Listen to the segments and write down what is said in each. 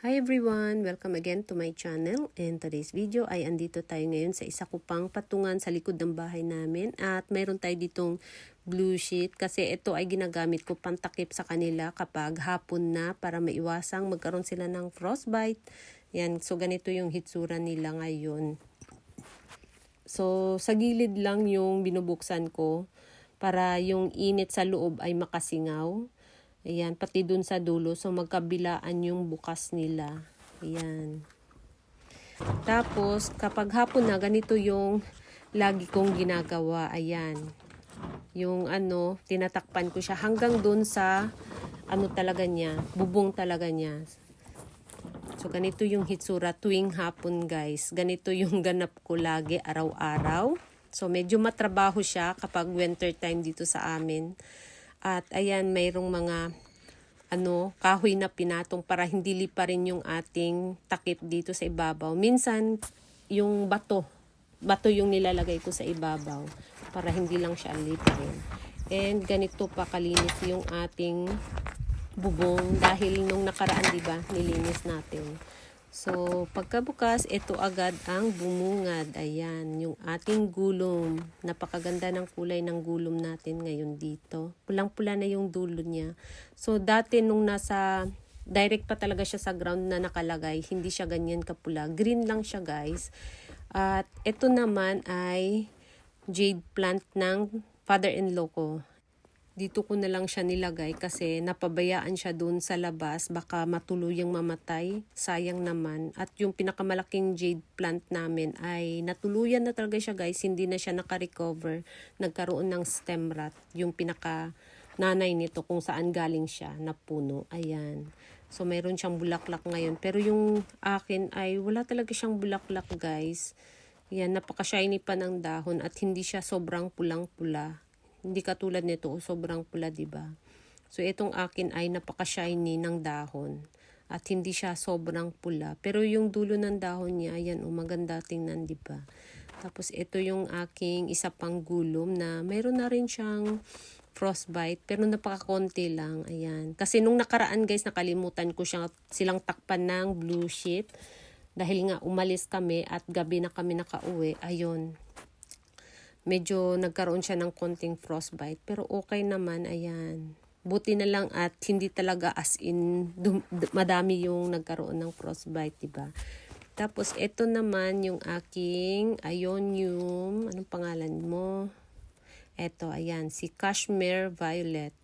Hi everyone! Welcome again to my channel and today's video ay andito tayo ngayon sa isa ko pang patungan sa likod ng bahay namin at mayroon tayo ditong blue sheet kasi ito ay ginagamit ko pantakip sa kanila kapag hapon na para maiwasang magkaroon sila ng frostbite. Yan, so ganito yung hitsura nila ngayon. So sa gilid lang yung binubuksan ko para yung init sa loob ay makasingaw. Ayan, pati dun sa dulo. So, magkabilaan yung bukas nila. Ayan. Tapos, kapag hapon na, ganito yung lagi kong ginagawa. Ayan. Yung ano, tinatakpan ko siya hanggang dun sa ano talaga niya, bubong talaga niya. So, ganito yung hitsura tuwing hapon, guys. Ganito yung ganap ko lagi, araw-araw. So, medyo matrabaho siya kapag winter time dito sa amin. At ayan, mayroong mga ano, kahoy na pinatong para hindi lipa rin yung ating takip dito sa ibabaw. Minsan, yung bato, bato yung nilalagay ko sa ibabaw para hindi lang siya lipa rin. And ganito pa kalinis yung ating bubong dahil nung nakaraan, di ba, nilinis natin. So, pagkabukas, ito agad ang bumungad. Ayan, yung ating gulom. Napakaganda ng kulay ng gulom natin ngayon dito. Pulang-pula na yung dulo niya. So, dati nung nasa direct pa talaga siya sa ground na nakalagay, hindi siya ganyan kapula. Green lang siya, guys. At ito naman ay jade plant ng father-in-law ko dito ko na lang siya nilagay kasi napabayaan siya doon sa labas. Baka matuluyang mamatay. Sayang naman. At yung pinakamalaking jade plant namin ay natuluyan na talaga siya guys. Hindi na siya naka-recover. Nagkaroon ng stem rot. Yung pinaka nanay nito kung saan galing siya na puno. Ayan. So mayroon siyang bulaklak ngayon. Pero yung akin ay wala talaga siyang bulaklak guys. Yan napaka shiny pa ng dahon at hindi siya sobrang pulang-pula hindi katulad nito, sobrang pula, 'di ba? So itong akin ay napaka-shiny ng dahon at hindi siya sobrang pula. Pero yung dulo ng dahon niya, ayan, oh, maganda tingnan, 'di ba? Tapos ito yung aking isa pang gulom na mayroon na rin siyang frostbite pero napaka-konti lang. Ayan. Kasi nung nakaraan guys, nakalimutan ko siya silang takpan ng blue sheet dahil nga umalis kami at gabi na kami nakauwi. Ayun, medyo nagkaroon siya ng konting frostbite. Pero okay naman, ayan. Buti na lang at hindi talaga as in dum- madami yung nagkaroon ng frostbite, di ba? Tapos ito naman yung aking Ionium, anong pangalan mo? Ito, ayan, si Cashmere Violet.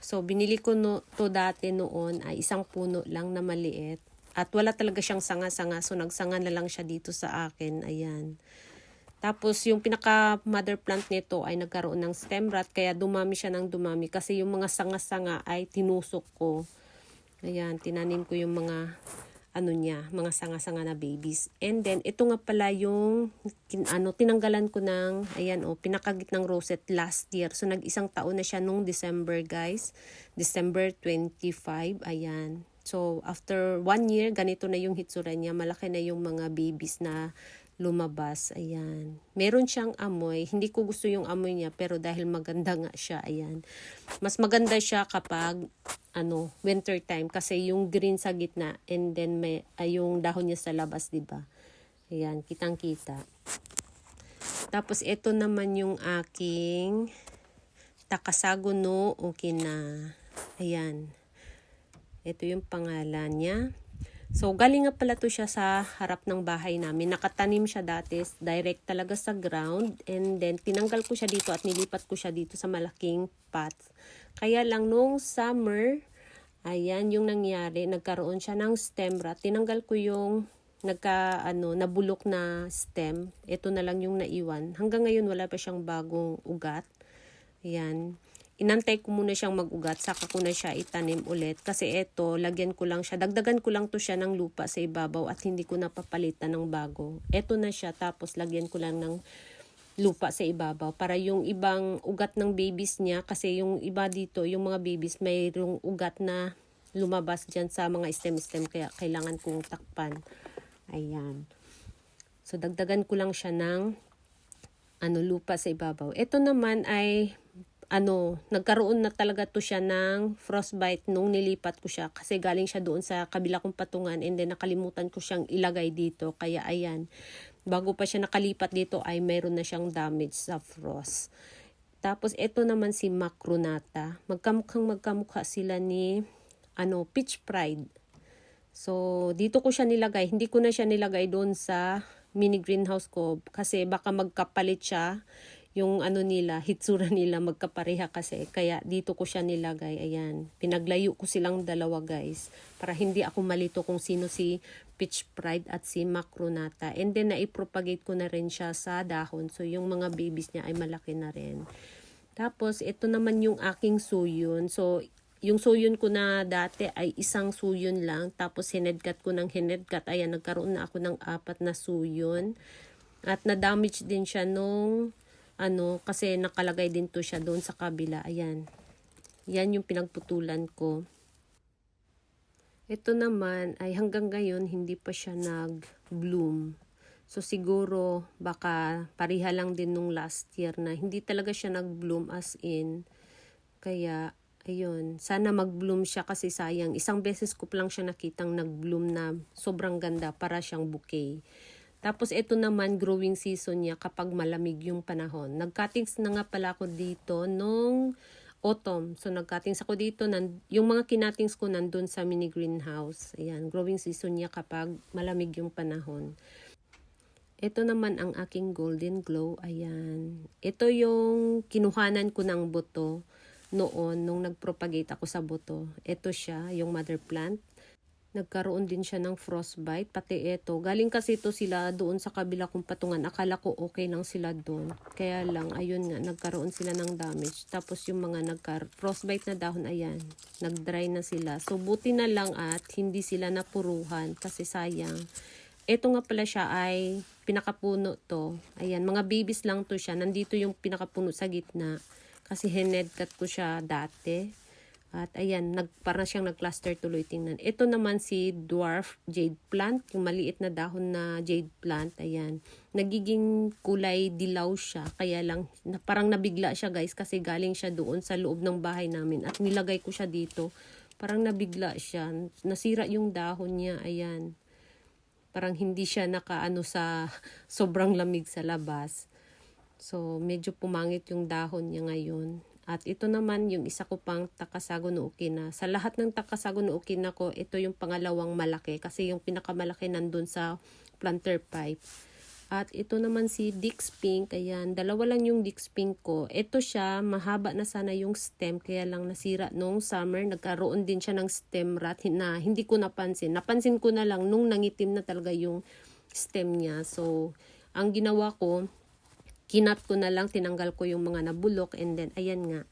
So, binili ko no, to dati noon ay isang puno lang na maliit. At wala talaga siyang sanga-sanga. So, nagsanga na lang siya dito sa akin. Ayan. Tapos yung pinaka mother plant nito ay nagkaroon ng stem rot kaya dumami siya ng dumami kasi yung mga sanga-sanga ay tinusok ko. Ayan, tinanim ko yung mga ano niya, mga sanga-sanga na babies. And then ito nga pala yung ano tinanggalan ko ng ayan oh, pinakagit ng rosette last year. So nag-isang taon na siya nung December, guys. December 25, ayan. So after one year, ganito na yung hitsura niya. Malaki na yung mga babies na lumabas. Ayan. Meron siyang amoy. Hindi ko gusto yung amoy niya pero dahil maganda nga siya. Ayan. Mas maganda siya kapag ano, winter time kasi yung green sa gitna and then may ay yung dahon niya sa labas, 'di ba? Ayan, kitang-kita. Tapos ito naman yung aking takasago no okina. Ayan. Ito yung pangalan niya. So, galing nga pala to siya sa harap ng bahay namin. Nakatanim siya dati, direct talaga sa ground. And then, tinanggal ko siya dito at nilipat ko siya dito sa malaking pot. Kaya lang, nung summer, ayan yung nangyari. Nagkaroon siya ng stem rot. Tinanggal ko yung nagka, ano, nabulok na stem. Ito na lang yung naiwan. Hanggang ngayon, wala pa siyang bagong ugat. Ayan inantay ko muna siyang mag-ugat, saka ko na siya itanim ulit. Kasi eto, lagyan ko lang siya, dagdagan ko lang to siya ng lupa sa ibabaw at hindi ko napapalitan ng bago. Eto na siya, tapos lagyan ko lang ng lupa sa ibabaw para yung ibang ugat ng babies niya, kasi yung iba dito, yung mga babies, mayroong ugat na lumabas dyan sa mga stem-stem, kaya kailangan kong takpan. Ayan. So, dagdagan ko lang siya ng ano, lupa sa ibabaw. Ito naman ay ano, nagkaroon na talaga to siya ng frostbite nung nilipat ko siya kasi galing siya doon sa kabila kong patungan and then nakalimutan ko siyang ilagay dito. Kaya ayan, bago pa siya nakalipat dito ay mayroon na siyang damage sa frost. Tapos ito naman si Macronata. Magkamukhang magkamukha sila ni ano, Peach Pride. So, dito ko siya nilagay. Hindi ko na siya nilagay doon sa mini greenhouse ko kasi baka magkapalit siya yung ano nila, hitsura nila magkapareha kasi. Kaya dito ko siya nilagay. Ayan. Pinaglayo ko silang dalawa guys. Para hindi ako malito kung sino si Peach Pride at si Macronata. And then naipropagate ko na rin siya sa dahon. So yung mga babies niya ay malaki na rin. Tapos ito naman yung aking suyon. So yung suyon ko na dati ay isang suyon lang. Tapos hinedkat ko ng hinedkat. Ayan, nagkaroon na ako ng apat na suyon. At na-damage din siya nung ano, kasi nakalagay din to siya doon sa kabila. Ayan. Yan yung pinagputulan ko. Ito naman ay hanggang ngayon hindi pa siya nag-bloom. So siguro baka pariha lang din nung last year na hindi talaga siya nag-bloom as in. Kaya ayun, sana mag-bloom siya kasi sayang. Isang beses ko lang siya nakitang nag-bloom na sobrang ganda para siyang bouquet. Tapos ito naman growing season niya kapag malamig yung panahon. Nag-cuttings na nga pala ako dito nung autumn. So nag-cuttings ako dito. Nan, yung mga kinatings ko nandun sa mini greenhouse. Ayan, growing season niya kapag malamig yung panahon. Ito naman ang aking golden glow. Ayan. Ito yung kinuhanan ko ng buto noon nung nagpropagate ako sa buto. Ito siya, yung mother plant nagkaroon din siya ng frostbite, pati ito. Galing kasi ito sila doon sa kabila kong patungan. Akala ko okay lang sila doon. Kaya lang, ayun nga, nagkaroon sila ng damage. Tapos yung mga nagka frostbite na dahon, ayan, nagdry na sila. So, buti na lang at hindi sila napuruhan kasi sayang. Ito nga pala siya ay pinakapuno to. Ayan, mga babies lang to siya. Nandito yung pinakapuno sa gitna. Kasi hinedcut ko siya dati. At ayan, nag, parang siyang nag-cluster tuloy tingnan. Ito naman si dwarf jade plant, yung maliit na dahon na jade plant. Ayan, nagiging kulay dilaw siya. Kaya lang, na, parang nabigla siya guys kasi galing siya doon sa loob ng bahay namin. At nilagay ko siya dito. Parang nabigla siya. Nasira yung dahon niya. Ayan. Parang hindi siya nakaano sa sobrang lamig sa labas. So, medyo pumangit yung dahon niya ngayon. At ito naman yung isa ko pang takasago no ukina. Sa lahat ng takasago no ukina ko, ito yung pangalawang malaki kasi yung pinakamalaki nandun sa planter pipe. At ito naman si Dix Pink. Ayan, dalawa lang yung Dix Pink ko. Ito siya, mahaba na sana yung stem. Kaya lang nasira nung summer. Nagkaroon din siya ng stem rot na hindi ko napansin. Napansin ko na lang nung nangitim na talaga yung stem niya. So, ang ginawa ko, kinat ko na lang, tinanggal ko yung mga nabulok, and then, ayan nga,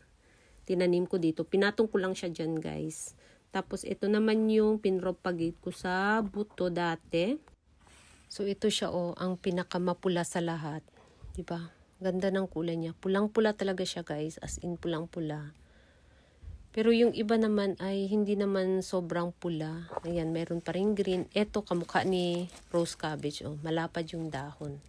tinanim ko dito. Pinatong ko lang siya dyan, guys. Tapos, ito naman yung pinropagate ko sa buto dati. So, ito siya, oh, ang pinakamapula sa lahat. ba Ganda ng kulay niya. Pulang-pula talaga siya, guys. As in, pulang-pula. Pero yung iba naman ay hindi naman sobrang pula. Ayan, meron pa rin green. Ito, kamukha ni rose cabbage. Oh, malapad yung dahon.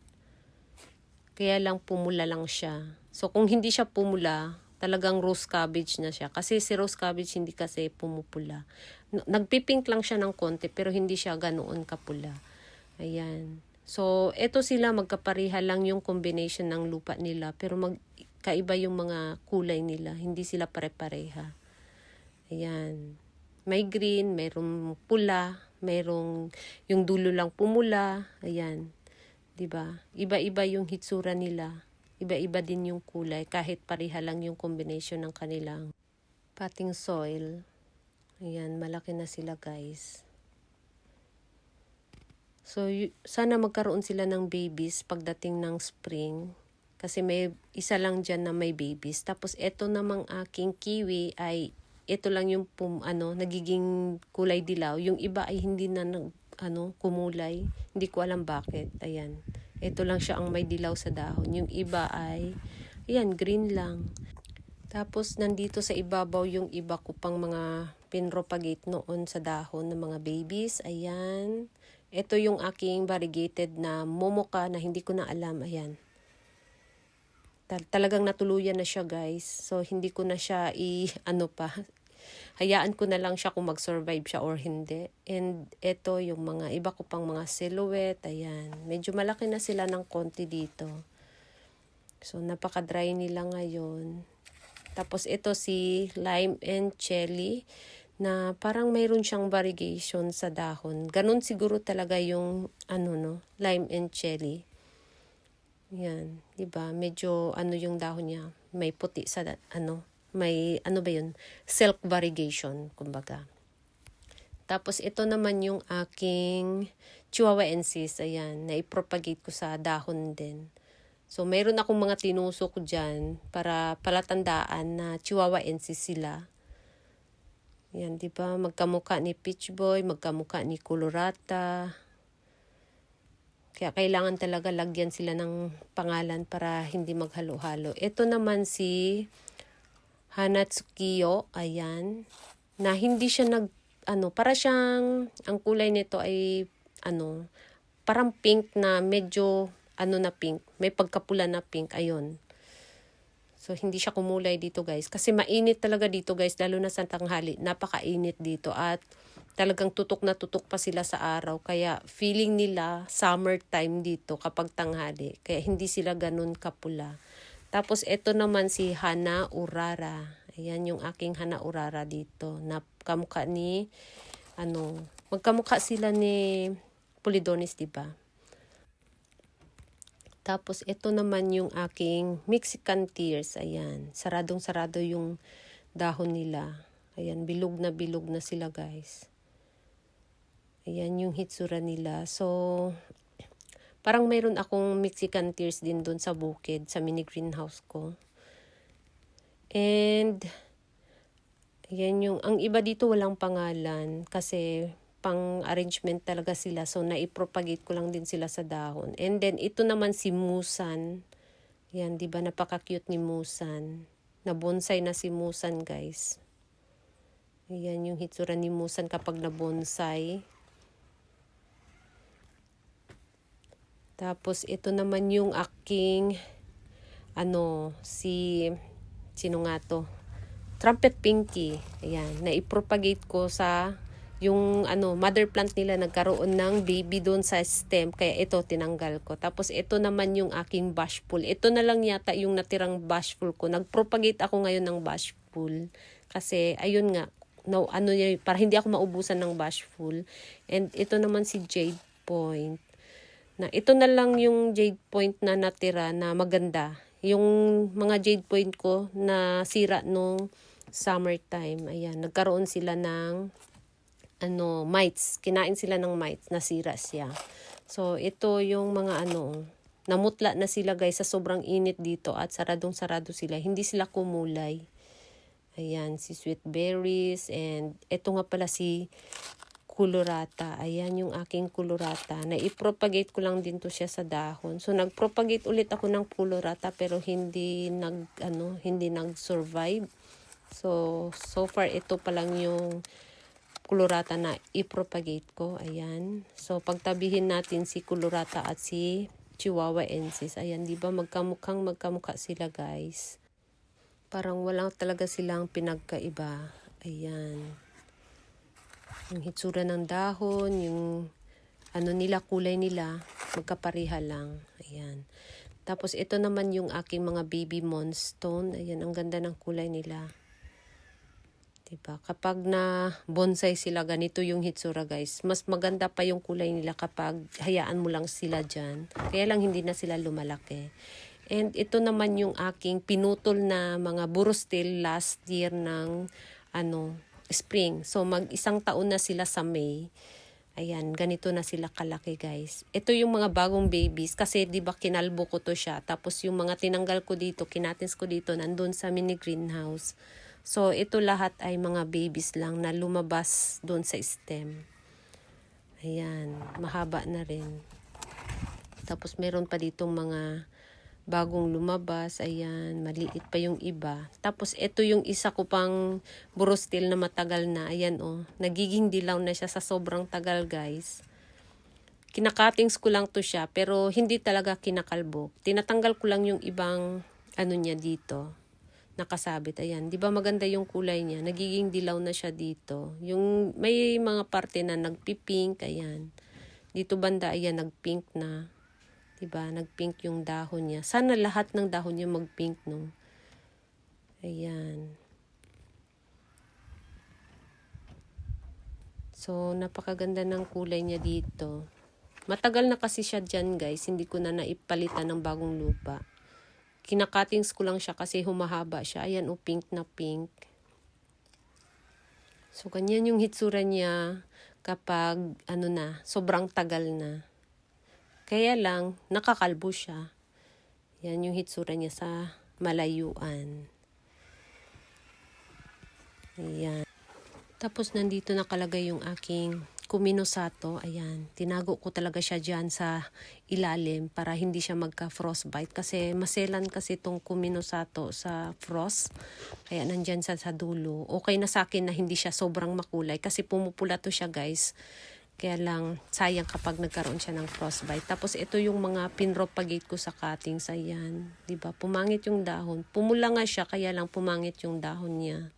Kaya lang pumula lang siya. So kung hindi siya pumula, talagang rose cabbage na siya. Kasi si rose cabbage hindi kasi pumupula. Nagpipink lang siya ng konti pero hindi siya ganoon kapula. Ayan. So, eto sila magkapariha lang yung combination ng lupa nila pero magkaiba yung mga kulay nila. Hindi sila pare-pareha. Ayan. May green, mayroong pula, mayroong yung dulo lang pumula. Ayan. 'Di ba? Iba-iba yung hitsura nila. Iba-iba din yung kulay kahit pareha lang yung combination ng kanilang potting soil. Ayan, malaki na sila guys. So, sana magkaroon sila ng babies pagdating ng spring. Kasi may isa lang dyan na may babies. Tapos, eto namang aking kiwi ay ito lang yung pum, ano, nagiging kulay dilaw. Yung iba ay hindi na nag, ano, kumulay. Hindi ko alam bakit. Ayan. Ito lang siya ang may dilaw sa dahon. Yung iba ay, ayan, green lang. Tapos, nandito sa ibabaw yung iba ko pang mga pinropagate noon sa dahon ng mga babies. Ayan. Ito yung aking variegated na momoka na hindi ko na alam. Ayan. Tal- talagang natuluyan na siya guys. So hindi ko na siya i ano pa. Hayaan ko na lang siya kung mag-survive siya or hindi. And ito yung mga iba ko pang mga silhouette. Ayan. Medyo malaki na sila ng konti dito. So napaka-dry nila ngayon. Tapos ito si lime and cherry na parang mayroon siyang variegation sa dahon. Ganon siguro talaga yung ano no, lime and cherry. Yan, 'di ba? Medyo ano yung dahon niya, may puti sa ano, may ano ba 'yun? Silk variegation, kumbaga. Tapos ito naman yung aking Chihuahuensis, ayan, na i-propagate ko sa dahon din. So, mayroon akong mga tinusok dyan para palatandaan na Chihuahuensis sila. Yan, di ba? Magkamuka ni Peach Boy, magkamuka ni Colorata. Kaya kailangan talaga lagyan sila ng pangalan para hindi maghalo-halo. Ito naman si Hanatsukiyo, ayan, na hindi siya nag, ano, para siyang, ang kulay nito ay, ano, parang pink na medyo, ano na pink, may pagkapula na pink, ayun. So, hindi siya kumulay dito, guys. Kasi mainit talaga dito, guys, lalo na sa tanghali. Napakainit dito at talagang tutok na tutok pa sila sa araw. Kaya feeling nila summertime dito kapag tanghali. Kaya hindi sila ganun kapula. Tapos, ito naman si Hana Urara. Ayan yung aking Hana Urara dito. Na kamukha ni, ano, magkamukha sila ni Polidonis, di ba? Tapos, ito naman yung aking Mexican Tears. Ayan. Saradong-sarado yung dahon nila. Ayan, bilog na bilog na sila, guys. Ayan yung hitsura nila. So, parang mayroon akong Mexican Tears din doon sa bukid, sa mini greenhouse ko. And, ayan yung, ang iba dito walang pangalan kasi pang arrangement talaga sila. So, naipropagate ko lang din sila sa dahon. And then, ito naman si Musan. Yan, di ba? Napaka-cute ni Musan. Na bonsai na si Musan, guys. Ayan yung hitsura ni Musan kapag na Tapos, ito naman yung aking, ano, si, sino nga to? Trumpet Pinky. Ayan, na-propagate ko sa yung ano mother plant nila nagkaroon ng baby doon sa stem kaya ito tinanggal ko. Tapos ito naman yung aking bashful ito na lang yata yung natirang bashful ko. Nagpropagate ako ngayon ng bashful kasi ayun nga no, ano para hindi ako maubusan ng bashful and ito naman si jade point na ito na lang yung jade point na natira na maganda yung mga jade point ko na sira nung summertime ayan nagkaroon sila ng ano, mites. Kinain sila ng mites, nasira siya. So, ito yung mga ano, namutla na sila guys sa sobrang init dito at saradong-sarado sila. Hindi sila kumulay. Ayan, si sweet berries and ito nga pala si kulurata. Ayan yung aking kulurata. Na-propagate ko lang din to siya sa dahon. So, nag-propagate ulit ako ng kulurata pero hindi nag, ano, hindi nag-survive. So, so far ito pa lang yung kulurata na i-propagate ko. Ayan. So, pagtabihin natin si kulurata at si Chihuahua ensis. Ayan, di ba magkamukhang magkamukha sila guys. Parang walang talaga silang pinagkaiba. Ayan. Yung hitsura ng dahon, yung ano nila, kulay nila, magkapariha lang. Ayan. Tapos ito naman yung aking mga baby moonstone. Ayan, ang ganda ng kulay nila. Diba? Kapag na bonsai sila, ganito yung hitsura guys. Mas maganda pa yung kulay nila kapag hayaan mo lang sila dyan. Kaya lang hindi na sila lumalaki. And ito naman yung aking pinutol na mga burostil last year ng ano, spring. So mag isang taon na sila sa May. Ayan, ganito na sila kalaki guys. Ito yung mga bagong babies kasi 'di ba kinalbo ko to siya. Tapos yung mga tinanggal ko dito, kinatins ko dito nandun sa mini greenhouse. So, ito lahat ay mga babies lang na lumabas doon sa stem. Ayan, mahaba na rin. Tapos, meron pa ditong mga bagong lumabas. Ayan, maliit pa yung iba. Tapos, ito yung isa ko pang burostil na matagal na. Ayan, oh. Nagiging dilaw na siya sa sobrang tagal, guys. Kinakatings ko lang to siya, pero hindi talaga kinakalbo. Tinatanggal ko lang yung ibang ano niya dito. Nakasabit. Ayan. Di ba maganda yung kulay niya? Nagiging dilaw na siya dito. Yung may mga parte na nagpipink. Ayan. Dito banda, ayan, nagpink na. Diba? Nagpink yung dahon niya. Sana lahat ng dahon niya magpink, no? Ayan. So, napakaganda ng kulay niya dito. Matagal na kasi siya dyan, guys. Hindi ko na naipalitan ng bagong lupa. Kinakatings ko lang siya kasi humahaba siya. Ayan, o pink na pink. So, ganyan yung hitsura niya kapag, ano na, sobrang tagal na. Kaya lang, nakakalbo siya. Yan yung hitsura niya sa malayuan. Ayan. Tapos nandito nakalagay yung aking kuminosato. Ayan. Tinago ko talaga siya dyan sa ilalim para hindi siya magka-frostbite. Kasi maselan kasi itong kuminosato sa frost. Kaya nandyan sa, sa dulo. Okay na sa akin na hindi siya sobrang makulay. Kasi pumupula to siya guys. Kaya lang, sayang kapag nagkaroon siya ng frostbite. Tapos ito yung mga pinropagate ko sa cuttings. Ayan. ba Pumangit yung dahon. Pumula nga siya, kaya lang pumangit yung dahon niya.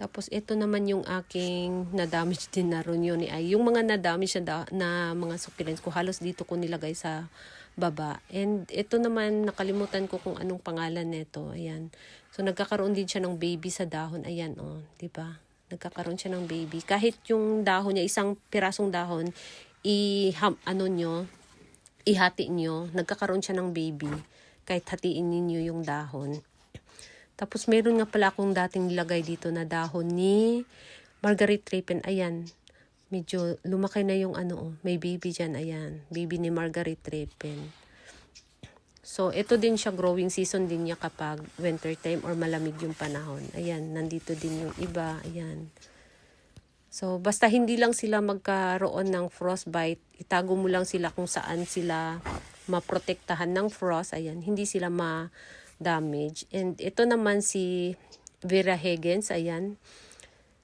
Tapos ito naman yung aking na-damage din na ronyo ni ay yung mga na-damage na, na mga succulents ko halos dito ko nilagay sa baba. And ito naman nakalimutan ko kung anong pangalan nito. Ayan. So nagkakaroon din siya ng baby sa dahon. Ayan oh, ba? Nagkakaroon siya ng baby. Kahit yung dahon niya, isang pirasong dahon, i ano nyo, ihati nyo, nagkakaroon siya ng baby. Kahit hatiin ninyo yung dahon. Tapos meron nga pala akong dating nilagay dito na dahon ni Margaret Rapin. Ayan. Medyo lumaki na yung ano, oh, may baby dyan. Ayan. Baby ni Margaret Rapin. So, ito din siya growing season din niya kapag winter time or malamig yung panahon. Ayan, nandito din yung iba. Ayan. So, basta hindi lang sila magkaroon ng frostbite, itago mo lang sila kung saan sila maprotektahan ng frost. Ayan, hindi sila ma-damage. And ito naman si Vera Higgins. Ayan.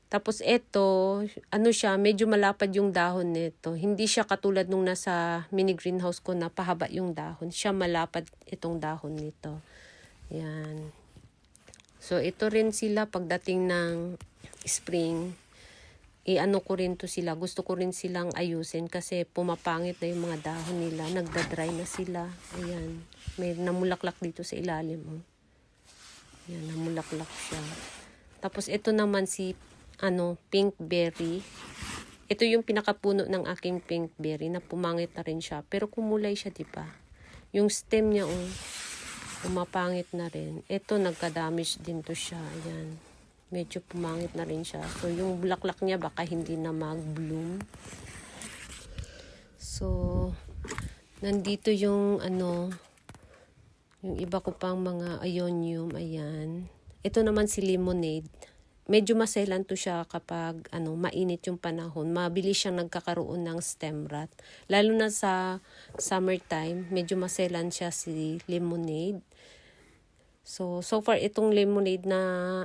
Tapos ito, ano siya, medyo malapad yung dahon nito. Hindi siya katulad nung nasa mini greenhouse ko na pahaba yung dahon. Siya malapad itong dahon nito. Yan. So ito rin sila pagdating ng spring. I-ano ko rin to sila. Gusto ko rin silang ayusin kasi pumapangit na yung mga dahon nila. Nagda-dry na sila. Ayan. May namulaklak dito sa ilalim. Oh. Yan, namulaklak siya. Tapos ito naman si ano, pink berry. Ito yung pinakapuno ng aking pink berry na pumangit na rin siya. Pero kumulay siya, di ba? Yung stem niya, oh, pumapangit na rin. Ito, nagka-damage din to siya. Ayan. Medyo pumangit na rin siya. So, yung bulaklak niya baka hindi na mag-bloom. So, nandito yung ano, yung iba ko pang mga ionium. Ayan. Ito naman si lemonade medyo maselan to siya kapag ano mainit yung panahon. Mabilis siyang nagkakaroon ng stem rot. Lalo na sa summertime, medyo maselan siya si lemonade. So, so far itong lemonade na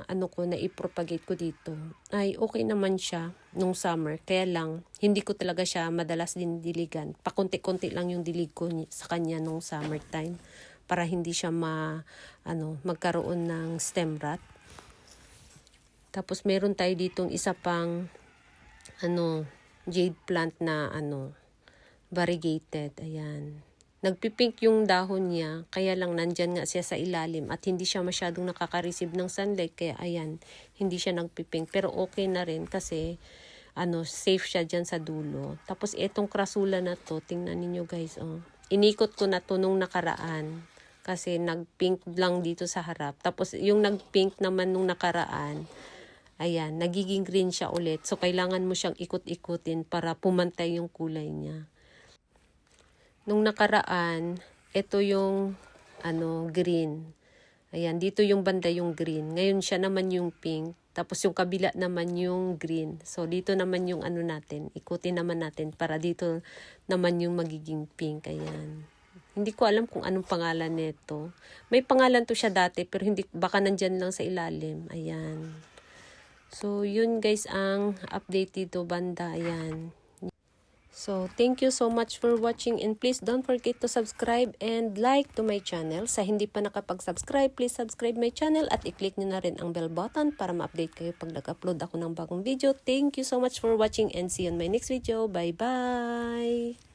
ano ko na i-propagate ko dito ay okay naman siya nung summer. Kaya lang, hindi ko talaga siya madalas din diligan. Pakunti-kunti lang yung dilig ko sa kanya nung summertime para hindi siya ma, ano, magkaroon ng stem rot. Tapos meron tayo ditong isa pang ano, jade plant na ano, variegated. Ayan. Nagpipink yung dahon niya, kaya lang nandyan nga siya sa ilalim at hindi siya masyadong nakaka-receive ng sunlight. Kaya ayan, hindi siya nagpipink. Pero okay na rin kasi ano, safe siya dyan sa dulo. Tapos itong krasula na to, tingnan ninyo guys, oh. Inikot ko na to nung nakaraan kasi nagpink lang dito sa harap. Tapos yung nagpink naman nung nakaraan, Ayan, nagiging green siya ulit. So, kailangan mo siyang ikot-ikutin para pumantay yung kulay niya. Nung nakaraan, ito yung ano, green. Ayan, dito yung banda yung green. Ngayon siya naman yung pink. Tapos yung kabila naman yung green. So, dito naman yung ano natin. Ikutin naman natin para dito naman yung magiging pink. Ayan. Hindi ko alam kung anong pangalan nito. May pangalan to siya dati pero hindi baka nandyan lang sa ilalim. Ayan. So, yun guys ang update dito banda. Ayan. So, thank you so much for watching and please don't forget to subscribe and like to my channel. Sa hindi pa nakapag-subscribe, please subscribe my channel at i-click nyo na rin ang bell button para ma-update kayo pag nag-upload ako ng bagong video. Thank you so much for watching and see you on my next video. Bye-bye!